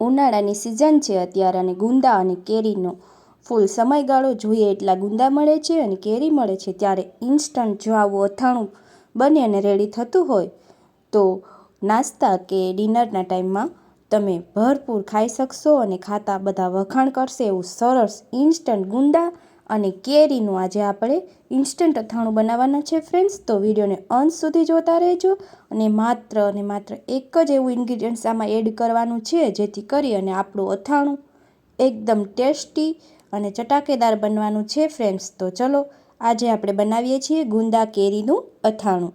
ઉનાળાની સિઝન છે અત્યારે અને ગુંદા અને કેરીનો ફૂલ સમયગાળો જોઈએ એટલા ગુંદા મળે છે અને કેરી મળે છે ત્યારે ઇન્સ્ટન્ટ જો આવું અથાણું બને અને રેડી થતું હોય તો નાસ્તા કે ડિનરના ટાઈમમાં તમે ભરપૂર ખાઈ શકશો અને ખાતા બધા વખાણ કરશે એવું સરસ ઇન્સ્ટન્ટ ગુંદા અને કેરીનું આજે આપણે ઇન્સ્ટન્ટ અથાણું બનાવવાના છે ફ્રેન્ડ્સ તો વિડીયોને અંત સુધી જોતા રહેજો અને માત્ર અને માત્ર એક જ એવું ઇન્ગ્રીડિયન્ટ્સ આમાં એડ કરવાનું છે જેથી કરી અને આપણું અથાણું એકદમ ટેસ્ટી અને ચટાકેદાર બનવાનું છે ફ્રેન્ડ્સ તો ચલો આજે આપણે બનાવીએ છીએ ગુંદા કેરીનું અથાણું.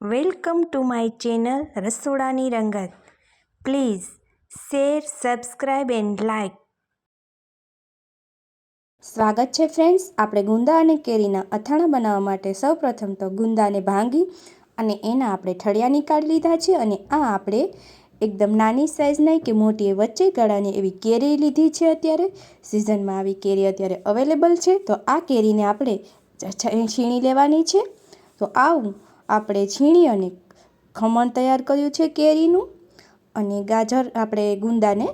વેલકમ ટુ માય ચેનલ રસોડાની રંગત please share subscribe and like સ્વાગત છે ફ્રેન્ડ્સ આપણે ગુંદા અને કેરીના અથાણા બનાવવા માટે સૌપ્રથમ તો ગુંદાને ભાંગી અને એના આપણે ઠળિયા નીકાળી લીધા છે અને આ આપણે એકદમ નાની સાઇઝ નહીં કે મોટી વચ્ચે ગળાની એવી કેરી લીધી છે અત્યારે. સિઝનમાં આવી કેરી અત્યારે અવેલેબલ છે. તો આ કેરીને આપણે છીણી લેવાની છે. તો આવું આપણે છીણી અને ખમણ તૈયાર કર્યું છે કેરીનું અને ગાજર આપણે ગુંદાને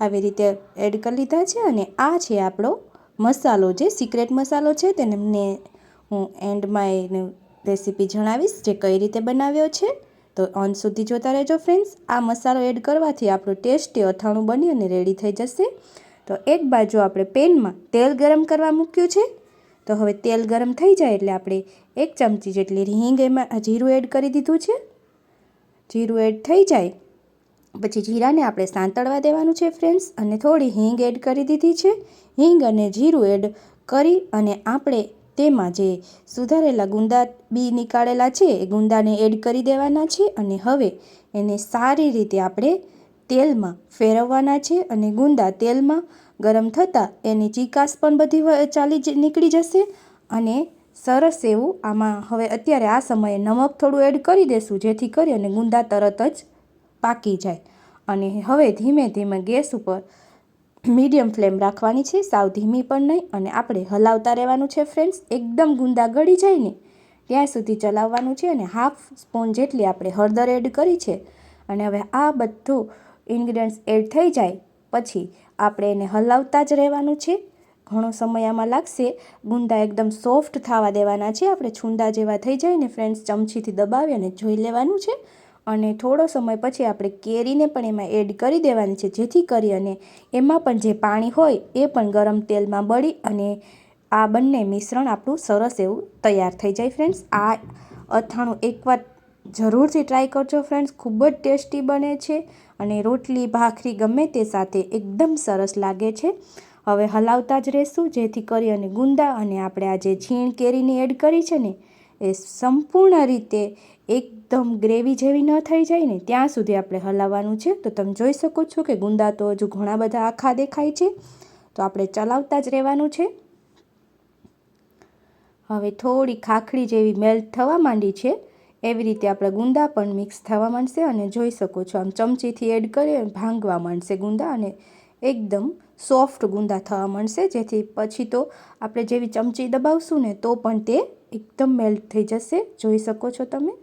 આવી રીતે એડ કરી લીધા છે અને આ છે આપણો મસાલો જે સિક્રેટ મસાલો છે તેને હું એન્ડમાં એની રેસીપી જણાવીશ જે કઈ રીતે બનાવ્યો છે. તો અંત સુધી જોતા રહેજો ફ્રેન્ડ્સ આ મસાલો એડ કરવાથી આપણું ટેસ્ટી અથાણું બની અને રેડી થઈ જશે. તો એક બાજુ આપણે પેનમાં તેલ ગરમ કરવા મૂક્યું છે. તો હવે તેલ ગરમ થઈ જાય એટલે આપણે એક ચમચી જેટલી રીંગ એમાં જીરું એડ કરી દીધું છે. જીરું એડ થઈ જાય પછી જીરાને આપણે સાંતળવા દેવાનું છે ફ્રેન્ડ્સ, અને થોડી હિંગ એડ કરી દીધી છે. હિંગ અને જીરું એડ કરી અને આપણે તેમાં જે સુધારેલા ગુંદા બી નીકાળેલા છે, એ ગુંદાને એડ કરી દેવાના છે અને હવે એને સારી રીતે આપણે તેલમાં ફેરવવાના છે અને ગુંદા તેલમાં ગરમ થતાં એની ચીકાશ પણ બધી ચાલી નીકળી જશે. અને સરસ એવું આમાં, હવે અત્યારે આ સમયે નમક થોડું એડ કરી દેશું, જેથી કરી અને ગુંદા તરત જ પાકી જાય. અને હવે ધીમે ધીમે ગેસ ઉપર મીડિયમ ફ્લેમ રાખવાની છે, સાવ ધીમી પણ નહીં અને આપણે હલાવતા રહેવાનું છે ફ્રેન્ડ્સ, એકદમ ગુંદા ગળી જાય ને ત્યાં સુધી ચલાવવાનું છે અને હાફ સ્પૂન જેટલી આપણે હળદર એડ કરી છે. અને હવે આ બધું ઇન્ગ્રીડિયન્ટ્સ એડ થઈ જાય પછી આપણે એને હલાવતા જ રહેવાનું છે. ઘણો સમય આમાં લાગશે. ગુંદા એકદમ સોફ્ટ થવા દેવાના છે. આપણે છુંદા જેવા થઈ જાય ને ફ્રેન્ડ્સ ચમચીથી દબાવી અને જોઈ લેવાનું છે. અને થોડો સમય પછી આપણે કેરીને પણ એમાં એડ કરી દેવાની છે, જેથી કરી અને એમાં પણ જે પાણી હોય એ પણ ગરમ તેલમાં બળી અને આ બંને મિશ્રણ આપણું સરસ એવું તૈયાર થઈ જાય ફ્રેન્ડ્સ આ અથાણું એકવાર જરૂરથી ટ્રાય કરજો ફ્રેન્ડ્સ ખૂબ જ ટેસ્ટી બને છે અને રોટલી, ભાખરી ગમે તે સાથે એકદમ સરસ લાગે છે. હવે હલાવતા જ રહેશું, જેથી કરી અને ગુંદા અને આપણે આ જે છીણ કેરીની એડ કરી છે ને, એ સંપૂર્ણ રીતે એકદમ ગ્રેવી જેવી ન થઈ જાય ને ત્યાં સુધી આપણે હલાવવાનું છે. તો તમે જોઈ શકો છો કે ગુંદા તો હજુ ઘણા બધા આખા દેખાય છે. તો આપણે ચલાવતા જ રહેવાનું છે. હવે થોડી ખાખડી જેવી મેલ્ટ થવા માંડી છે. એવી રીતે આપણા ગુંદા પણ મિક્સ થવા માંડશે અને જોઈ શકો છો આમ ચમચીથી એડ કરી ભાંગવા માંડશે ગુંદા અને એકદમ સોફ્ટ ગુંદા થવા માંડશે. જેથી પછી તો આપણે જેવી ચમચી દબાવશું ને તો પણ તે એકદમ મેલ્ટ થઈ જશે. જોઈ શકો છો તમે?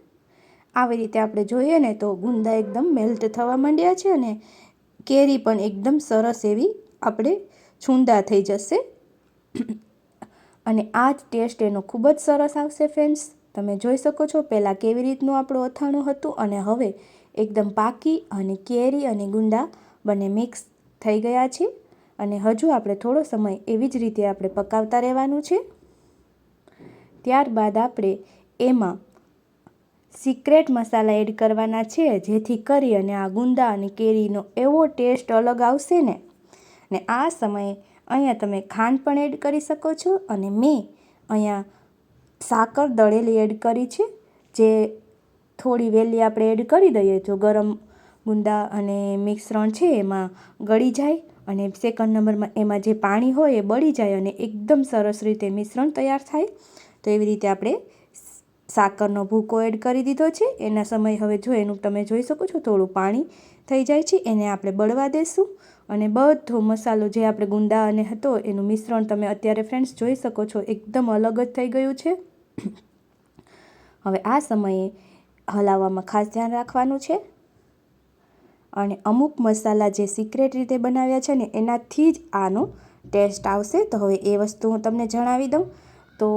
આવી રીતે આપણે જોઈએ ને તો ગુંદા એકદમ મેલ્ટ થવા માંડ્યા છે અને કેરી પણ એકદમ સરસ એવી આપણે છૂંદા થઈ જશે. અને આ જ ટેસ્ટ એનો ખૂબ જ સરસ આવશે ફ્રેન્ડ્સ તમે જોઈ શકો છો પહેલાં કેવી રીતનું આપણું અથાણું હતું અને હવે એકદમ પાકી અને કેરી અને ગુંદા બંને મિક્સ થઈ ગયા છે. અને હજુ આપણે થોડો સમય એવી જ રીતે આપણે પકાવતા રહેવાનું છે. ત્યારબાદ આપણે એમાં સિક્રેટ મસાલા એડ કરવાના છે, જેથી કરી અને આ ગુંદા અને કેરીનો એવો ટેસ્ટ અલગ આવશે ને? ને આ સમયે અહીંયા તમે ખાંડ પણ એડ કરી શકો છો અને મેં અહીંયા સાકર દળેલી એડ કરી છે, જે થોડી વહેલી આપણે એડ કરી દઈએ જો ગરમ ગુંદા અને મિશ્રણ છે એમાં ગળી જાય અને સેકન્ડ નંબરમાં એમાં જે પાણી હોય એ બળી જાય અને એકદમ સરસ રીતે મિશ્રણ તૈયાર થાય. તો એવી રીતે આપણે સાકરનો ભૂકો એડ કરી દીધો છે. એના સમય હવે જો એનું તમે જોઈ શકો છો, થોડું પાણી થઈ જાય છે. એને આપણે બળવા દેશું અને બધો મસાલો જે આપણે ગુંદા અને હતો, એનું મિશ્રણ તમે અત્યારે ફ્રેન્ડ્સ જોઈ શકો છો, એકદમ અલગ જ થઈ ગયું છે. હવે આ સમયે હલાવવામાં ખાસ ધ્યાન રાખવાનું છે. અને અમુક મસાલા જે સિક્રેટ રીતે બનાવ્યા છે ને, એનાથી જ આનો ટેસ્ટ આવશે. તો હવે એ વસ્તુ હું તમને જણાવી દઉં. તો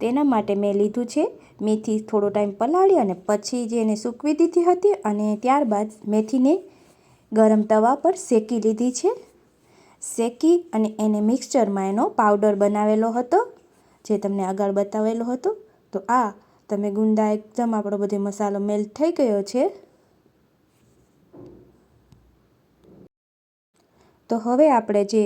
તેના માટે મેં લીધું છે મેથી થોડો ટાઈમ પલાળી અને પછી જે એને સૂકવી દીધી હતી અને ત્યારબાદ મેથીને ગરમ તવા પર શેકી લીધી છે. શેકી અને એને મિક્સચરમાં એનો પાવડર બનાવેલો હતો, જે તમને આગળ બતાવેલો હતો. તો આ તમે ગુંદા એકદમ આપણો બધો મસાલો મેલ્ટ થઈ ગયો છે. તો હવે આપણે જે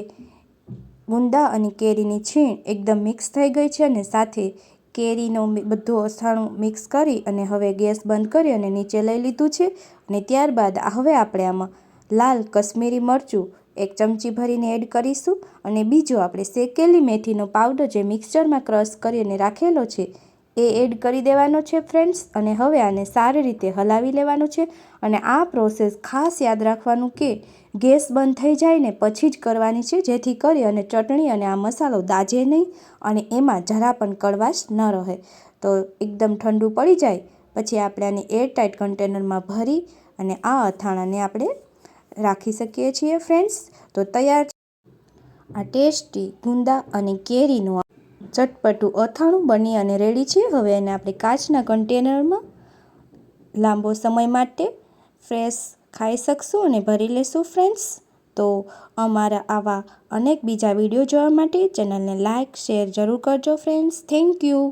ગુંદા અને કેરીની છીણ એકદમ મિક્સ થઈ ગઈ છે અને સાથે કેરીનો બધું અથાણું મિક્સ કરી અને હવે ગેસ બંધ કરી અને નીચે લઈ લીધું છે. અને ત્યારબાદ હવે આપણે આમાં લાલ કશ્મીરી મરચું એક ચમચી ભરીને એડ કરીશું. અને બીજો આપણે શેકેલી મેથીનો પાવડર જે મિક્સચરમાં ક્રશ કરીને રાખેલો છે એ એડ કરી દેવાનો છે ફ્રેન્ડ્સ અને હવે આને સારી રીતે હલાવી લેવાનું છે. અને આ પ્રોસેસ ખાસ યાદ રાખવાનું કે ગેસ બંધ થઈ જાય ને પછી જ કરવાની છે, જેથી કરી અને ચટણી અને આ મસાલો દાજે નહીં અને એમાં જરા પણ કડવાશ ન રહે. તો એકદમ ઠંડુ પડી જાય. પછી આપણે આને એરટાઇટ કન્ટેનરમાં ભરી અને આ અથાણાને આપણે રાખી શકીએ છીએ ફ્રેન્ડ્સ તો તૈયાર આ ટેસ્ટી ગુંદા અને કેરીનું ચટપટું અથાણું બની અને રેડી છે. હવે એને આપણે કાચના કન્ટેનરમાં લાંબો સમય માટે ફ્રેશ ખાઈ શકશું અને ભરી લેશું ફ્રેન્ડ્સ તો અમારા આવા અનેક બીજા વીડિયો જોવા માટે ચેનલને લાઇક શેર જરૂર કરજો ફ્રેન્ડ્સ થેન્ક યુ